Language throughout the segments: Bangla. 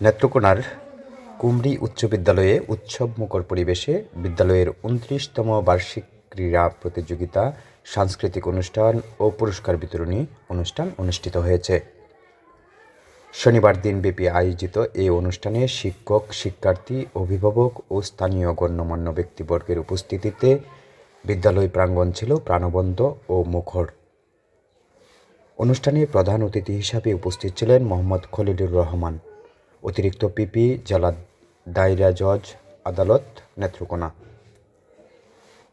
নেত্রকোনার কুমরি উচ্চ বিদ্যালয়ে উৎসব মুখর পরিবেশে বিদ্যালয়ের উনত্রিশতম বার্ষিক ক্রীড়া প্রতিযোগিতা, সাংস্কৃতিক অনুষ্ঠান ও পুরস্কার বিতরণী অনুষ্ঠান অনুষ্ঠিত হয়েছে। শনিবার দিনব্যাপী আয়োজিত এই অনুষ্ঠানে শিক্ষক, শিক্ষার্থী, অভিভাবক ও স্থানীয় গণ্যমান্য ব্যক্তিবর্গের উপস্থিতিতে বিদ্যালয় প্রাঙ্গণ ছিল প্রাণবন্ত ও মুখর। অনুষ্ঠানে প্রধান অতিথি হিসাবে উপস্থিত ছিলেন মোহাম্মদ খলিলুর রহমান। অতিরিক্ত পিপি জেলা দায়রা জজ আদালত, নেত্রকোনা।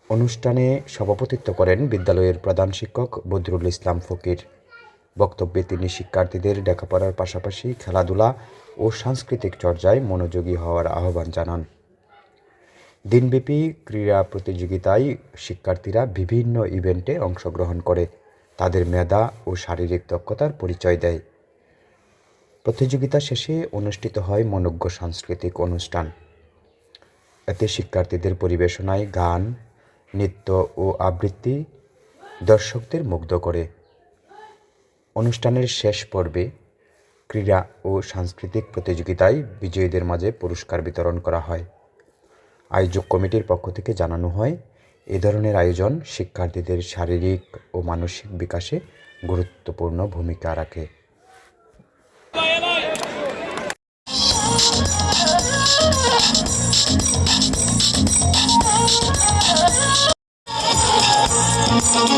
অনুষ্ঠানে সভাপতিত্ব করেন বিদ্যালয়ের প্রধান শিক্ষক বদরুল ইসলাম ফকির। বক্তব্যে তিনি শিক্ষার্থীদের লেখাপড়ার পাশাপাশি খেলাধুলা ও সাংস্কৃতিক চর্চায় মনোযোগী হওয়ার আহ্বান জানান। দিনব্যাপী ক্রীড়া প্রতিযোগিতায় শিক্ষার্থীরা বিভিন্ন ইভেন্টে অংশগ্রহণ করে। তাদের মেধা ও শারীরিক দক্ষতার পরিচয় দেয়। প্রতিযোগিতা শেষে অনুষ্ঠিত হয় মনোজ্ঞ সাংস্কৃতিক অনুষ্ঠান। এতে শিক্ষার্থীদের পরিবেশনায় গান, নৃত্য ও আবৃত্তি দর্শকদের মুগ্ধ করে। অনুষ্ঠানের শেষ পর্বে ক্রীড়া ও সাংস্কৃতিক প্রতিযোগিতায় বিজয়ীদের মাঝে পুরস্কার বিতরণ করা হয়। আয়োজক কমিটির পক্ষ থেকে জানানো হয়, এ ধরনের আয়োজন শিক্ষার্থীদের শারীরিক ও মানসিক বিকাশে গুরুত্বপূর্ণ ভূমিকা রাখে। Thank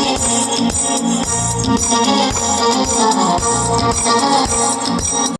you.